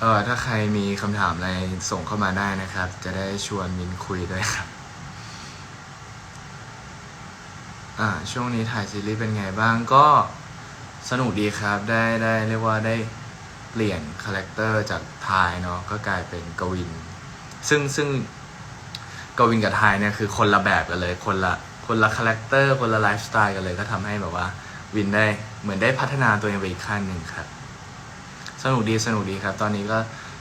เออถ้าใครมีคำถามอะไรส่งเข้ามาได้นะครับ จะได้ชวนมินคุยด้วยครับ อ่า ช่วงนี้ถ่ายซีรีส์เป็นไงบ้างก็สนุกดีครับ ได้ได้เรียกว่าได้ เปลี่ยนคาแรคเตอร์จากทายเนาะก็กลายเป็นกวิน ซึ่งซึ่งกวินกับทายเนี่ยคือคนละแบบกันเลยคนละคนละคาแรคเตอร์คนละไลฟ์สไตล์กันเลยก็ทำให้แบบว่า วินได้เหมือนได้พัฒนาตัวเองไปอีกขั้นหนึ่งครับ สนุกดีสนุกดีครับ ตอนนี้ก็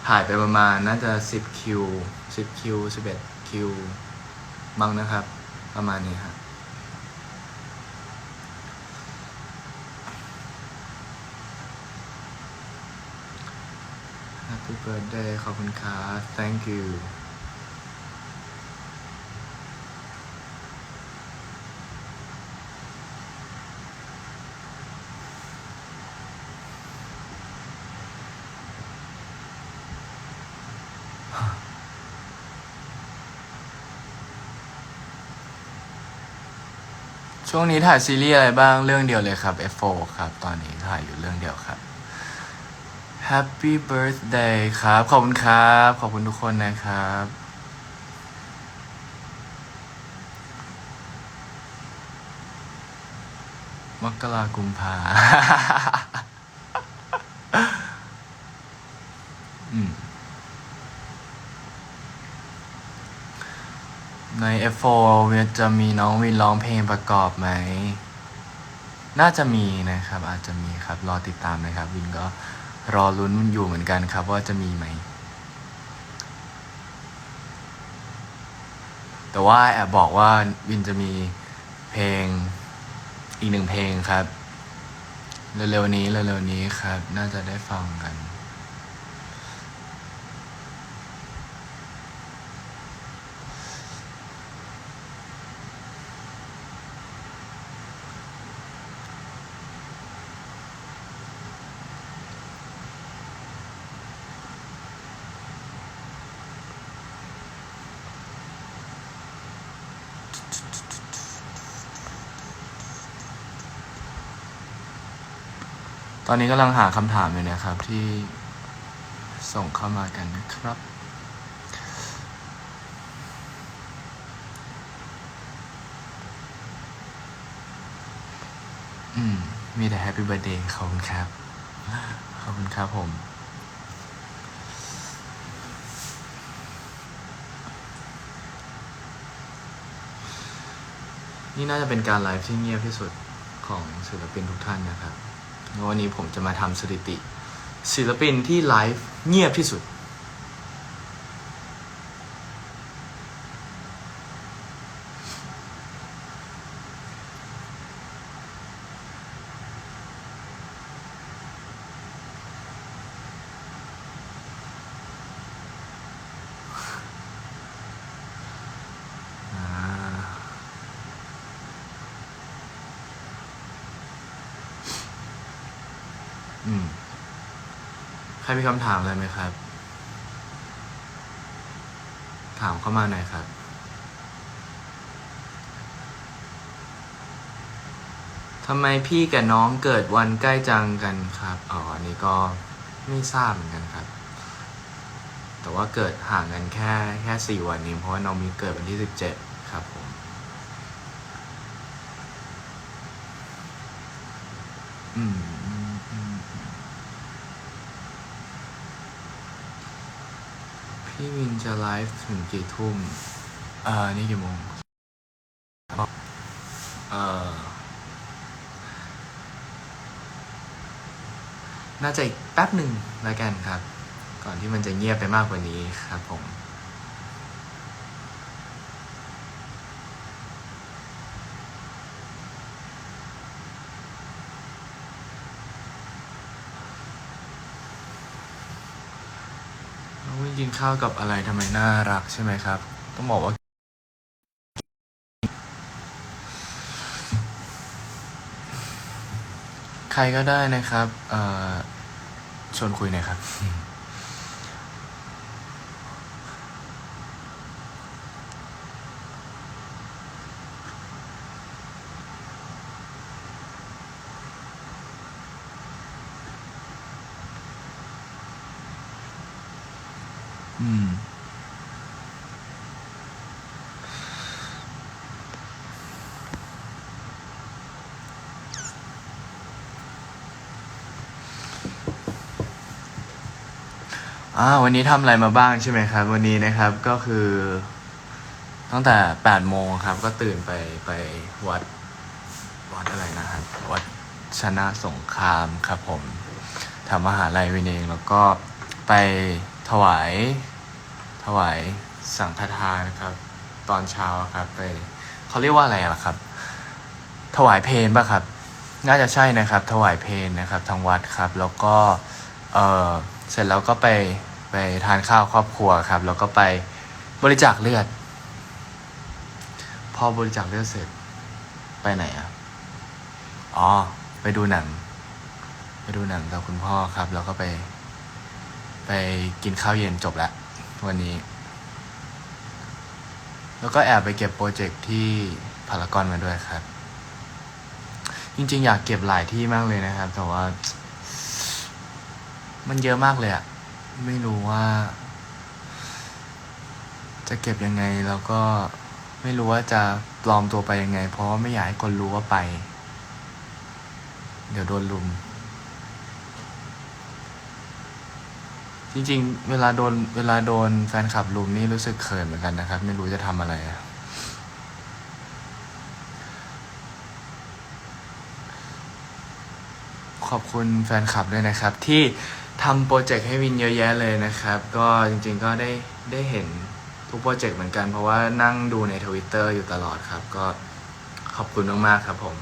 ถ่ายไปประมาณน่าจะสิบคิวสิบคิวสิบเอ็ดคิวมั้งนะครับ ประมาณนี้ครับ Happy birthday ขอบคุณครับ thank you ช่วงนี้ถ่ายซีรีส์อะไรบ้างเรื่องเดียวเลยครับ F4 ครับ ตอนนี้ถ่ายอยู่เรื่องเดียวครับ Happy birthday ครับ ขอบคุณครับ ขอบคุณทุกคนนะครับ มกรากุมภาอืมใน F4 จะมีน้องวินร้องเพลงประกอบไหม น่าจะมีนะครับ อาจจะมีครับ รอติดตามนะครับ วินก็ รอลุ้นอยู่เหมือนกันครับ ว่าจะมีไหม แต่ว่าแอบบอกว่าวินจะมีเพลงอีกหนึ่งเพลงครับ เร็วๆนี้เร็วๆนี้ครับ น่าจะได้ฟังกัน ตอนนี้กำลังหาคำถามอยู่นะครับที่ส่งเข้ามากันนะครับ อืม มีแต่แฮปปี้เบ t ร์เดย์ขอบคุณครับ ขอบคุณครับผม นี่น่าจะเป็นการไลฟ์ที่เงียบที่สุดของศิลปินทุกท่านนะครับ วันนี้ผมจะมาทำสถิติ ศิลปินที่ไลฟ์เงียบที่สุด รมีคำถามอะไรไหมครับ ถามเข้ามาหน่อยครับ ทำไมพี่กับน้องเกิดวันใกล้จังกันครับ อ๋อ อันนี้ก็ไม่ทราบเหมือนกันครับ แต่ว่าเกิดห่างกันแค่แค่สี่วันนี้เพราะว่าน้องมีเกิดวันที่สิบเจ็ดครับผมอืมอืมอืมอืมพี่วิน จะไลฟ์ถึงกี่ทุ่มอ่านี่กี่โมงเอ่อน่าจะแป๊บหนึ่งแล้วกันครับ ก่อนที่มันจะเงียบไปมากกว่านี้ครับผม น้องวิน กินข้าวกับอะไรทำไมน่ารักใช่ไหมครับ ต้องบอกว่า ใครก็ได้นะครับชวนคุยหน่อยครับ อืม อ่าวันนี้ทำอะไรมาบ้างใช่ไหมครับ วันนี้นะครับก็คือ ตั้งแต่แปดโมงครับ ก็ตื่นไปไปวัด วัดอะไรนะครับ วัดชนะสงครามครับผมทำมหาลัยวินเองแล้วก็ไปถวาย วายสังฆทานครับ ตอนเช้าครับไปเขาเรียกว่าอะไรล่ะครับ ถวายเพลป่ะครับ น่าจะใช่นะครับ ถวายเพลนะครับทางวัดครับ แล้วก็เออเสร็จแล้วก็ไปไปทานข้าวครอบครัวครับ แล้วก็ไปบริจาคเลือด พอบริจาคเลือดเสร็จไปไหนอะอ๋อ ไปดูหนัง ไปดูหนังกับคุณพ่อครับ แล้วก็ไป ไปกินข้าวเย็นจบแล้ว วันนี้ แล้วก็แอบไปเก็บโปรเจกต์ที่พารากอนมาด้วยครับ จริงๆ อยากเก็บหลายที่มากเลยนะครับ แต่ว่า มันเยอะมากเลยอะไม่รู้ว่า จะเก็บยังไงแล้วก็ไม่รู้ว่าจะปลอมตัวไปยังไง เพราะไม่อยากให้คนรู้ว่าไป เดี๋ยวโดนลุม จริงๆ เวลาโดนเวลาโดนแฟนคลับลุมนี่รู้สึกเขินเหมือนกันนะครับ ไม่รู้จะทำอะไรอะขอบคุณแฟนคลับด้วยนะครับ ที่ทำโปรเจกต์ให้วินเยอะแยะเลยนะครับ ก็จริงๆก็ได้ได้เห็นทุกโปรเจกต์เหมือนกันเพราะว่านั่งดูในทวิตเตอร์อยู่ตลอดครับ ก็ขอบคุณมากๆครับผม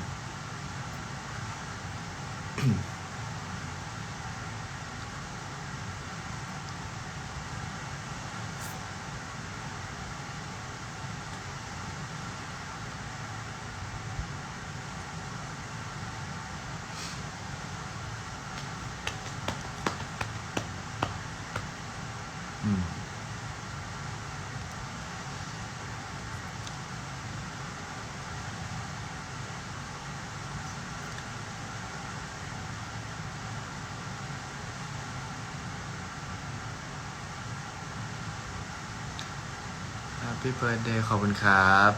Happy Birthday ขอบคุณครับ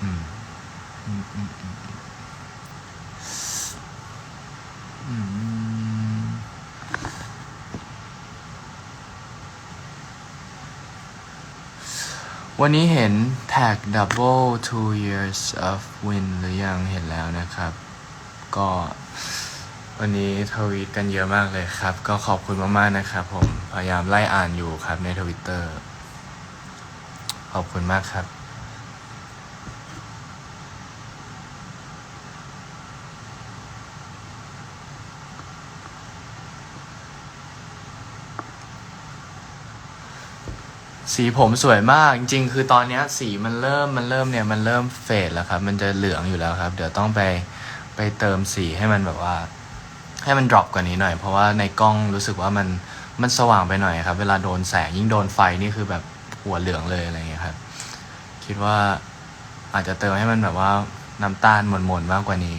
อืม อืม อืม อืม อืม วันนี้เห็นแท็ก double two years of win หรือยังเห็นแล้วนะครับ ก็ วันนี้ทวีตกันเยอะมากเลยครับ ก็ขอบคุณมากๆนะครับผมพยายามไล่อ่านอยู่ครับในทวิตเตอร์ขอบคุณมากครับ สีผมสวยมากจริง ๆ คือตอนนี้สีมันเริ่มมันเริ่มเนี่ยมันเริ่มเฟดแล้วครับ มันจะเหลืองอยู่แล้วครับ เดี๋ยวต้องไปไปเติมสีให้มันแบบว่า ให้มันดรอปกว่านี้หน่อย เพราะว่าในกล้องรู้สึกว่ามันมันสว่างไปหน่อยครับ เวลาโดนแสงยิ่งโดนไฟนี่คือแบบหัวเหลืองเลยอะไรอย่างเงี้ยครับ คิดว่าอาจจะเติมให้มันแบบว่าน้ำตาลหม่นๆมากกว่านี้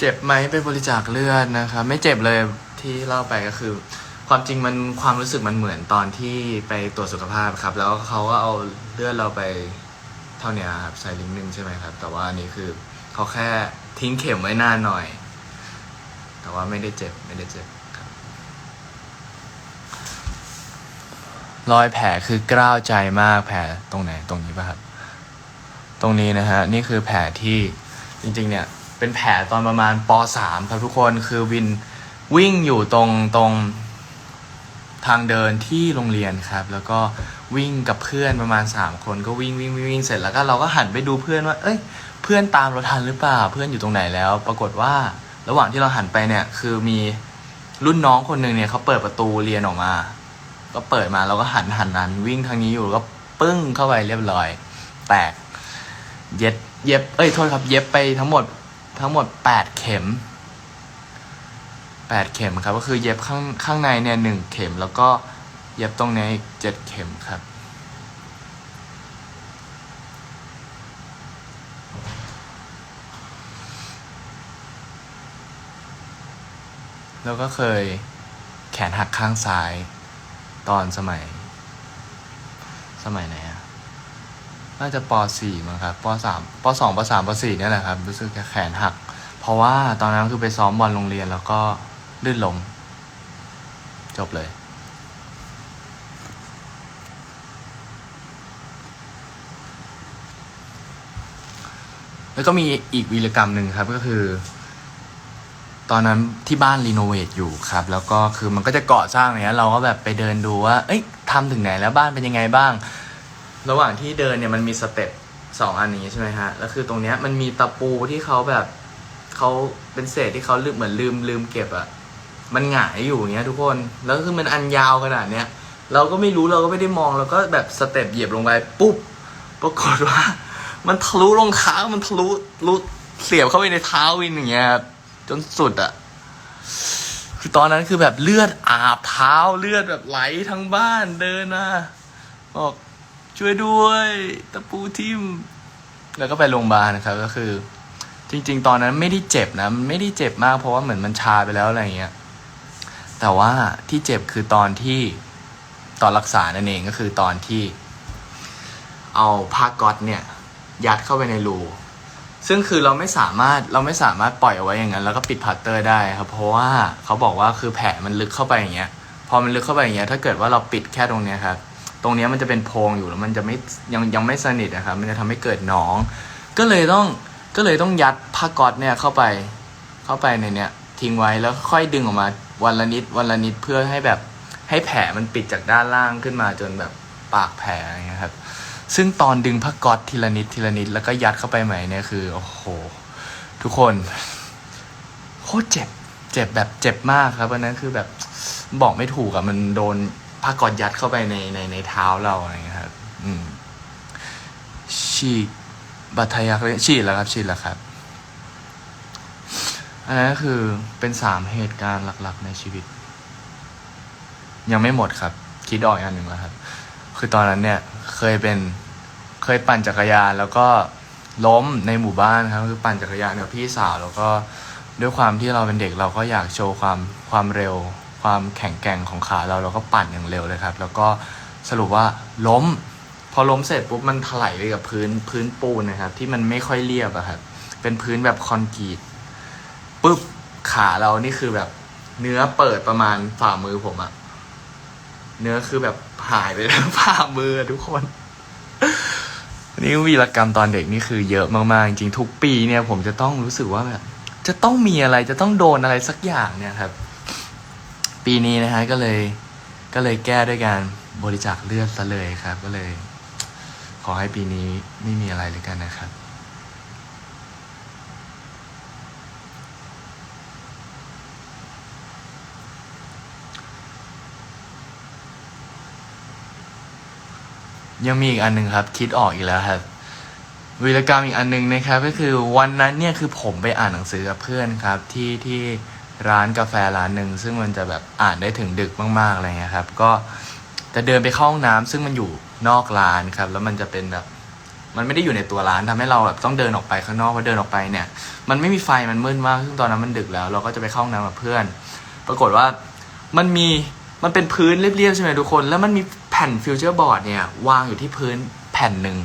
เจ็บไหมไปบริจาคเลือดนะครับไม่เจ็บเลยที่เล่าไปก็คือ ความจริงมันความรู้สึกมันเหมือนตอนที่ไปตรวจสุขภาพครับ แล้วเขาก็เอาเลือดเราไปเท่านี้ครับใส่ลิงก์หนึ่งใช่ไหมครับ แต่ว่าอันนี้คือเขาแค่ทิ้งเข็มไว้นานหน่อย แต่ว่าไม่ได้เจ็บไม่ได้เจ็บครับรอยแผลคือกล้าวใจมากแผลตรงไหนตรงนี้ป่ะครับ ตรงนี้นะฮะนี่คือแผลที่จริง ๆ เนี่ย เป็นแผลตอนประมาณป .3 ครับทุกคนคือวินวิ่งอยู่ตรงตรงทางเดินที่โรงเรียนครับ แล้วก็วิ่งกับเพื่อนประมาณ 3 คนก็วิ่งวิ่งวิ่งวิ่งเสร็จแล้วก็เราก็หันไปดูเพื่อนว่า เอ้ย เพื่อนตามเราทันหรือเปล่า เพื่อนอยู่ตรงไหนแล้ว ปรากฏว่าระหว่างที่เราหันไปเนี่ย คือมีรุ่นน้องคนหนึ่งเนี่ยเขาเปิดประตูเรียนออกมา ก็เปิดมาเราก็หันหันนั้นวิ่งทางนี้อยู่ก็ปึ้งเข้าไปเรียบร้อย แตก เย็บเย็บเอ้ยโทษครับ เย็บไปทั้งหมด ทั้งหมดแปดเข็มแปดเข็มครับ ก็คือเย็บข้างข้างในเนี่ยหนึ่งเข็ม แล้วก็เย็บตรงนี้อีกเจ็ดเข็มครับ แล้วก็เคยแขนหักข้างซ้ายตอนสมัย สมัยไหนอะ น่าจะป .4 มั้งครับป .3 ป .2 ป .3 ป .4 เนี่ยแหละครับ รู้สึกจะแขนหัก เพราะว่าตอนนั้นคือไปซ้อมบอลโรงเรียนแล้วก็ลื่นล้มจบเลย แล้วก็มีอีกวีรกรรมหนึ่งครับก็คือ ตอนนั้นที่บ้านรีโนเวทอยู่ครับ แล้วก็คือมันก็จะก่อสร้างเนี้ยเราก็แบบไปเดินดูว่า เอ้ยทำถึงไหนแล้วบ้านเป็นยังไงบ้าง ระหว่างที่เดินเนี่ยมันมีสเต็ปสองอันนี้ใช่ไหมฮะ แล้วคือตรงเนี้ยมันมีตะปูที่เขาแบบเขาเป็นเศษที่เขาลืมเหมือนลืมลืมเก็บอะมันหงายอยู่เงี้ยทุกคน แล้วคือมันอันยาวขนาดเนี้ย เราก็ไม่รู้เราก็ไม่ได้มองเราก็แบบสเต็ปเหยียบลงไปปุ๊บ ปรากฏว่า มันทะลุรองเท้ามันทะลุลุเสียบเข้าไปในเท้าวินอย่างเงี้ยจนสุดอะคือตอนนั้นคือแบบเลือดอาบเท้าเลือดแบบไหลทั้งบ้านเดินมาบอก ช่วยด้วยตะปูทิ่มแล้วก็ไปโรงพยาบาลนะครับ ก็คือ จริง ๆ ตอนนั้นไม่ได้เจ็บนะมันไม่ได้เจ็บมากเพราะว่าเหมือนมันชาไปแล้วอะไรเงี้ยแต่ว่าที่เจ็บคือตอนที่ตอนรักษานั่นเองก็คือตอนที่ เอาผ้าก๊อตเนี่ย ยัดเข้าไปในรูซึ่งคือเราไม่สามารถเราไม่สามารถปล่อยเอาไว้อย่างนั้น แล้วก็ปิดพัตเตอร์ได้ครับ เพราะว่าเขาบอกว่าคือแผลมันลึกเข้าไปอย่างเงี้ย พอมันลึกเข้าไปอย่างเงี้ยถ้าเกิดว่าเราปิดแค่ตรงเนี้ยครับ ตรงนี้มันจะเป็นโพรงอยู่แล้วมันจะไม่ยังยังไม่สนิทนะครับ มันจะทำให้เกิดหนอง ก็เลยต้องก็เลยต้องยัดผ้าก๊อตเนี่ยเข้าไปเข้าไปในเนี้ยทิ้งไว้แล้วค่อยดึงออกมาวันละนิดวันละนิดเพื่อให้แบบให้แผลมันปิดจากด้านล่างขึ้นมาจนแบบปากแผลอะไรเงี้ยครับ ซึ่งตอนดึงผ้าก๊อตทีละนิดทีละนิดแล้วก็ยัดเข้าไปใหม่เนี่ยคือโอ้โห ทุกคนโคตรเจ็บ เจ็บแบบเจ็บมากครับวันนั้นคือแบบบอกไม่ถูกอะมันโดน ผ้ากอตยัดเข้าไปในในในเท้าเราอะไรเงี้ยครับ อืมฉีกบัตรทะยักเลยฉีดแล้วครับฉีดแล้วครับอันนั้นก็คือเป็นสามเหตุการณ์หลักๆในชีวิต ยังไม่หมดครับ คิดออกอีกอันหนึ่งแล้วครับ คือตอนนั้นเนี่ย เคยเป็นเคยปั่นจักรยานแล้วก็ล้มในหมู่บ้านครับ คือปั่นจักรยานกับพี่สาว แล้วก็ด้วยความที่เราเป็นเด็กเราก็อยากโชว์ความความเร็ว ความแข็งแกร่งของขาเราเราก็ปั่นอย่างเร็วเลยครับ แล้วก็สรุปว่าล้ม พอล้มเสร็จปุ๊บมันถลายไปกับพื้นพื้นปูนนะครับ ที่มันไม่ค่อยเรียบอะครับเป็นพื้นแบบคอนกรีตปุ๊บขาเรานี่คือแบบเนื้อเปิดประมาณฝ่ามือผมอะเนื้อคือแบบหายไปทั้งฝ่ามือทุกคนนี่วีรกรรมตอนเด็กนี่คือเยอะมากๆจริงๆทุกปีเนี่ย ผมจะต้องรู้สึกว่าแบบจะต้องมีอะไรจะต้องโดนอะไรสักอย่างเนี่ยครับ ปีนี้นะฮะก็เลยก็เลยแก้ด้วยการบริจาคเลือดซะเลยครับ ก็เลย ขอให้ปีนี้ไม่มีอะไรเลยกันนะครับ ยังมีอีกอันหนึ่งครับ คิดออกอีกแล้วครับวีรกรรมอีกอันหนึ่งนะครับ ก็คือวันนั้นเนี่ยคือผมไปอ่านหนังสือกับเพื่อนครับ ที่ที่ ร้านกาแฟร้านหนึ่งซึ่งมันจะแบบอ่านได้ถึงดึกมากๆอะไรเงี้ยครับ ก็จะเดินไปเข้าห้องน้ำซึ่งมันอยู่นอกร้านครับ แล้วมันจะเป็นแบบมันไม่ได้อยู่ในตัวร้านทำให้เราแบบต้องเดินออกไปข้างนอกพอเดินออกไปเนี่ย มันไม่มีไฟมันมืดมากซึ่งตอนนั้นมันดึกแล้ว เราก็จะไปเข้าห้องน้ำกับเพื่อน ปรากฏว่ามันมีมันเป็นพื้นเรียบๆใช่ไหมทุกคน แล้วมันมีแผ่นฟิวเจอร์บอร์ดเนี่ยวางอยู่ที่พื้นแผ่นหนึ่ง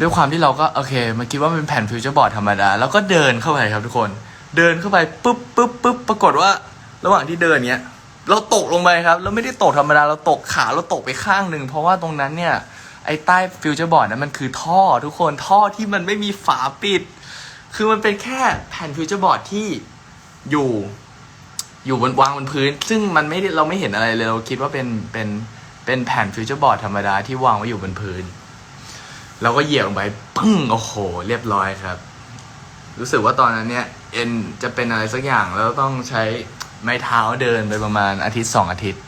ด้วยความที่เราก็โอเคมาคิดว่ามันเป็นแผ่นฟิวเจอร์บอร์ดธรรมดา แล้วก็เดินเข้าไปครับทุกคน เดินเข้าไปปุ๊บปุ๊บปุ๊บปรากฏว่า ระหว่างที่เดินเนี้ย เราตกลงไปครับแล้วไม่ได้ตกธรรมดาเราตกขาเราตกไปข้างหนึ่งเพราะว่าตรงนั้นเนี่ยไอ้ใต้ฟิวเจอร์บอร์ดนั้นมันคือท่อทุกคนท่อที่มันไม่มีฝาปิด คือมันเป็นแค่แผ่นฟิวเจอร์บอร์ดที่อยู่อยู่บนวางบนพื้น ซึ่งมันไม่ได้เราไม่เห็นอะไรเลยเราคิดว่าเป็นเป็นเป็นแผ่นฟิวเจอร์บอร์ดธรรมดาที่วางไว้อยู่บนพื้นเราก็เหยียบลงไปปึ้งโอ้โห เรียบร้อยครับ รู้สึกว่าตอนนั้นเนี่ย เอ็นจะเป็นอะไรสักอย่างแล้วต้องใช้ไม้เท้าเดินไปประมาณอาทิตย์สองอาทิตย์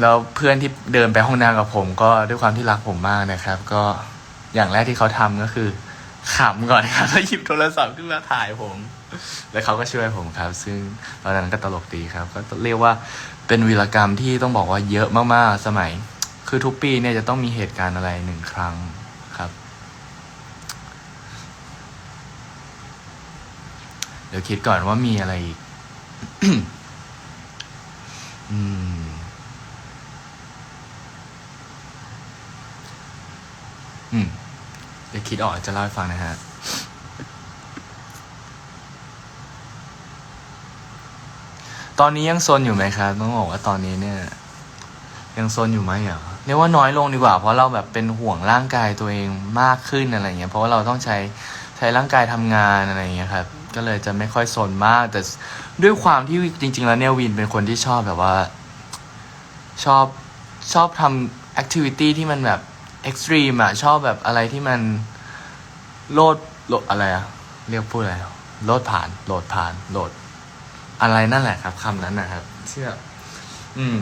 แล้วเพื่อนที่เดินไปห้องน้ำกับผม ก็ด้วยความที่รักผมมากนะครับ ก็อย่างแรกที่เขาทำก็คือขำก่อนครับแล้วหยิบโทรศัพท์ขึ้นมาถ่ายผม แล้วเขาก็ช่วยผมครับ ซึ่งตอนนั้นก็ตลกดีครับ ก็เรียกว่าเป็นวีรกรรมที่ต้องบอกว่าเยอะมากๆสมัย คือทุกปีเนี่ยจะต้องมีเหตุการณ์อะไรหนึ่งครั้งครับ เดี๋ยวคิดก่อนว่ามีอะไรอีกอืม อืม เดี๋ยวคิดออกจะเล่าให้ฟังนะฮะ ตอนนี้ยังซนอยู่ไหมครับต้องบอกว่าตอนนี้เนี่ย ยังซนอยู่ไหมเหรอเรียกว่าน้อยลงดีกว่า เพราะเราแบบเป็นห่วงร่างกายตัวเองมากขึ้นอะไรเงี้ย เพราะว่าเราต้องใช้ใช้ร่างกายทำงานอะไรเงี้ยครับ ก็เลยจะไม่ค่อยซนมาก แต่ด้วยความที่จริง ๆ แล้วเนี่ยวินเป็นคนที่ชอบแบบว่า ชอบชอบทำแอคทิวิตี้ที่มันแบบเอ็กซ์ตรีมอะชอบแบบอะไรที่มันโลดโลดอะไรอะเรียกพูดอะไรโลดผ่านโหลดผ่านโหลดอะไรนั่นแหละครับคำนั้นนะครับเชื่ออืม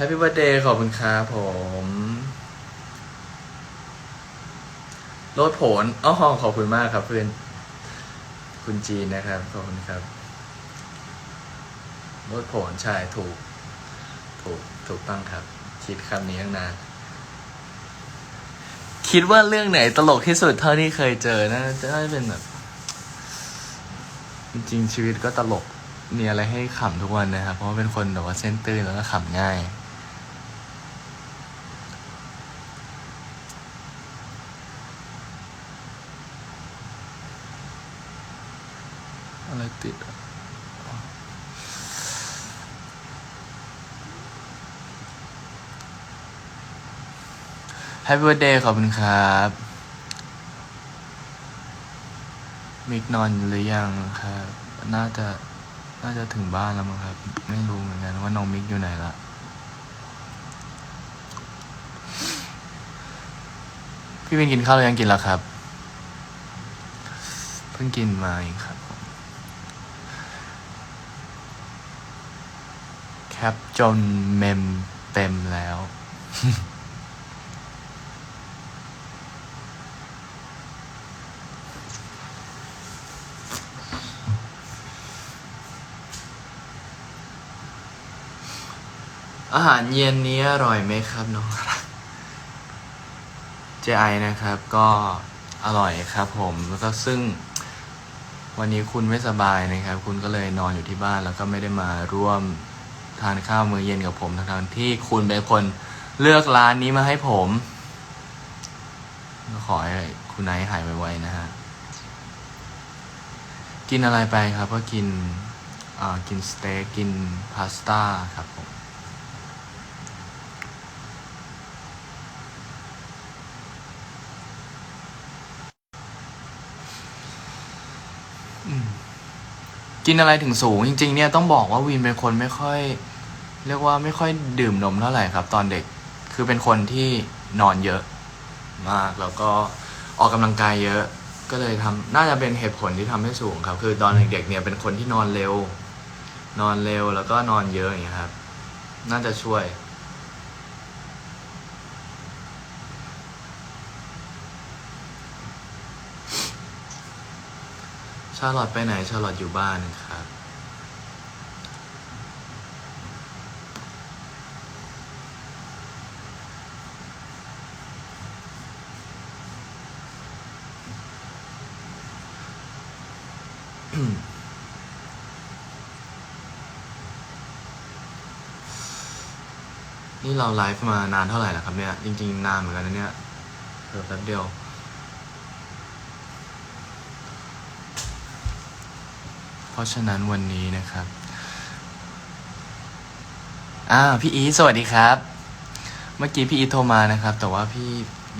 แฮปปี้ i r t h d เดย์ขอบคุณครับผมโลดผลอ๋อขอบคุณมากครับเพื่อน คุณจีนนะครับ ขอบคุณครับโลดผลใช่ถูก ถูก ถูกต้องครับ คิดคำนี้ตั้งนาน คิดว่าเรื่องไหนตลกที่สุดเท่าที่เคยเจอนะจะน่าจะเป็นแบบ จริงๆชีวิตก็ตลกมีอะไรให้ขำทุกวันนะครับ เพราะว่าเป็นคนแบบว่าเส้นตื้นแล้วก็ขำง่าย อะไรติดแฮปปี้วันเดย์ขอบคุณครับ มิกนอนหรือยังครับ น่าจะ น่าจะถึงบ้านแล้วมั้งครับ ไม่รู้เหมือนกันว่าน้องมิกอยู่ไหนละพี่เป็นกินข้าวหรือยังกินแล้วครับ เพิ่งกินมาเองครับผม แคปจนเมมเต็มแล้ว อาหารเย็นนี้อร่อยไหมครับน้องรักเจไอนะครับก็อร่อยครับ ผมแล้วก็ซึ่งวันนี้คุณไม่สบายนะครับ คุณก็เลยนอนอยู่ที่บ้านแล้วก็ไม่ได้มาร่วม ทานข้าวมื้อเย็นกับผมทั้งๆที่คุณเป็นคนเลือกร้านนี้มาให้ผมก็ขอให้คุณไนท์หายไวๆนะฮะ กินอะไรไปครับก็กินอ่ากินสเต็กกินพาสต้าครับผม กินอะไรถึงสูงจริง ๆ เนี่ยต้องบอกว่าวินเป็นคนไม่ค่อย เรียกว่าไม่ค่อยดื่มนมเท่าไหร่ครับ ตอนเด็กคือเป็นคนที่นอนเยอะมากแล้วก็ออกกำลังกายเยอะ ก็เลยทำน่าจะเป็นเหตุผลที่ทำให้สูงครับ คือตอนเด็กๆเนี่ยเป็นคนที่นอนเร็ว นอนเร็วแล้วก็นอนเยอะอย่างเงี้ยครับ น่าจะช่วยชาลอตไปไหนชาลอตอยู่บ้านครับ อ นี่ เราไลฟ์มานานเท่าไหร่แล้วครับเนี่ย จริง ๆ นานเหมือนกันนะเนี่ยเพิ่แป๊บเดียว เพราะฉะนั้นวันนี้นะครับ อ่าพี่อีสวัสดีครับ เมื่อกี้พี่อีโทรมานะครับ แต่ว่าพี่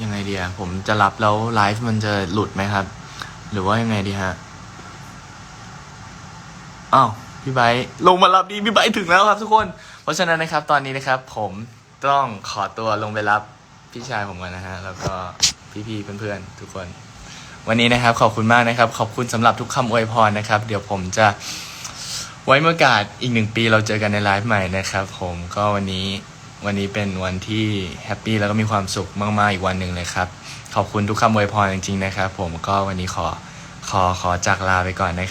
ยังไงเดียผมจะรับแล้วไลฟ์มันจะหลุดไหมครับ หรือว่ายังไงดีฮะอ้าวพี่ไบร์ลงมารับดีพี่ไบร์ถึงแล้วครับทุกคน เพราะฉะนั้นนะครับตอนนี้นะครับผม ต้องขอตัวลงไปรับพี่ชายผมก่อนนะฮะ แล้วก็พี่ๆเพื่อนๆทุกคน วันนี้นะครับ ขอบคุณมากนะครับ ขอบคุณสำหรับทุกคำอวยพรนะครับ เดี๋ยวผมจะไว้เมื่อโอกาสอีกหนึ่งปีเราเจอกันในไลฟ์ใหม่นะครับ ผมก็วันนี้วันนี้เป็นวันที่แฮปปี้แล้วก็มีความสุขมากๆอีกวันหนึ่งเลยครับ ขอบคุณทุกคำอวยพรจริงๆนะครับ ผมก็วันนี้ขอขอขอจากลาไปก่อนนะครับ